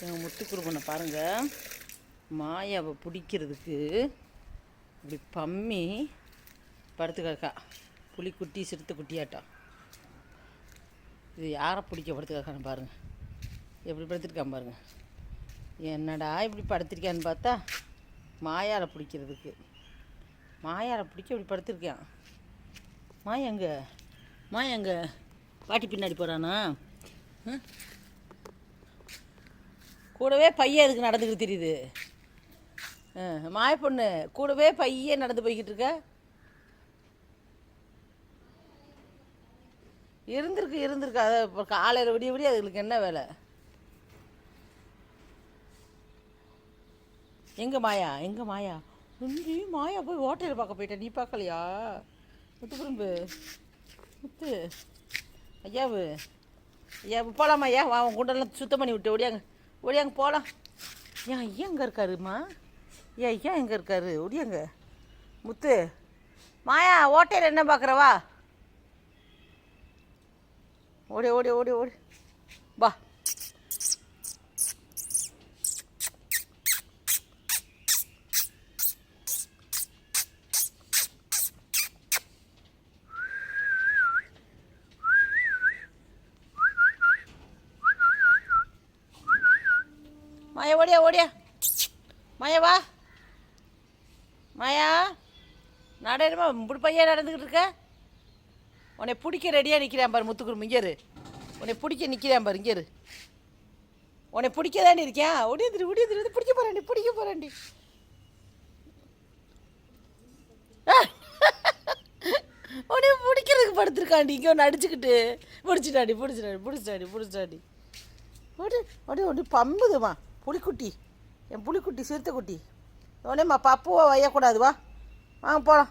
எங்கள் முத்துக்குருப்பனை பாருங்கள் மாயாவை பிடிக்கிறதுக்கு இப்படி பம்மி படுத்து கிடக்கா புலிக்குட்டி சிறுத்தை குட்டியாட்டம் இது யாரை பிடிக்க படுத்து கிடக்கான்னு பாருங்கள் எப்படி படுத்துருக்கான் பாருங்கள் என்னடா இப்படி படுத்திருக்கான்னு பார்த்தா மாயாவை பிடிக்கிறதுக்கு. மாயாரை பிடிக்க இப்படி படுத்திருக்கான். மாயங்க மாயங்க பாட்டி பின்னாடி போகிறானா ம் கூடவே பையன் எதுக்கு நடந்துக்கிட்டு தெரியுது? மாய பொண்ணு கூடவே பையன் நடந்து போய்கிட்டு இருக்க? இருந்திருக்கு இருந்திருக்கு. அதை இப்போ காலையில் விடிய விடிய அதுகளுக்கு என்ன வேலை? எங்கே மாயா? எங்கே மாயா? இங்கேயும் மாயா போய் ஹோட்டலில் பார்க்க போயிட்டேன் நீ பார்க்கலையா? முத்து குறும்பு. முத்து. ஐயாவு. ஐயா போகலாமா ஐயா? வா குண்டெல்லாம் சுத்தம் பண்ணி விட்டு ஓடியாங்க. ஒடியாங்க போகலாம் ஏன் ஐயா எங்கே இருக்காருமா? ஏன் ஐயா எங்கே இருக்காரு? ஒடியாங்க. முத்து மாயா ஓட்டையில் என்ன பார்க்குறவா ஓடி ஓடி ஓடி ஓடி. வா. மாயா ஓடியா ஓடியா. மாயா வா. மாயா நடமா இப்படி பையன் நடந்துக்கிட்டு இருக்க? உன்னை பிடிக்க ரெடியாக நிற்கிறான் பாரு முத்துக்குரும். இங்கேரு உன்னை பிடிக்க நிற்கிறேன் பாரு இங்கேரு உன்னை பிடிக்க தாண்டி இருக்கேன் ஒடியந்திரி ஒடியந்திரி பிடிக்க போறாண்டி பிடிக்க போறாண்டி உடனே பிடிக்கிறதுக்கு படுத்துருக்காண்டி இங்கே ஒன்று அடிச்சுக்கிட்டு. பிடிச்சிட்டாடி பிடிச்சிட்டாடி பிடிச்சிட்டாடி பிடிச்சிட்டாடி உடனே உடனே ஒன்று பம்புதுமா புலிக்குட்டி என் புலிக்குட்டி சிறுத்தைக்குட்டி. உடனேம்மா பப்புவை வையக்கூடாது வா. வாங்க போகலாம்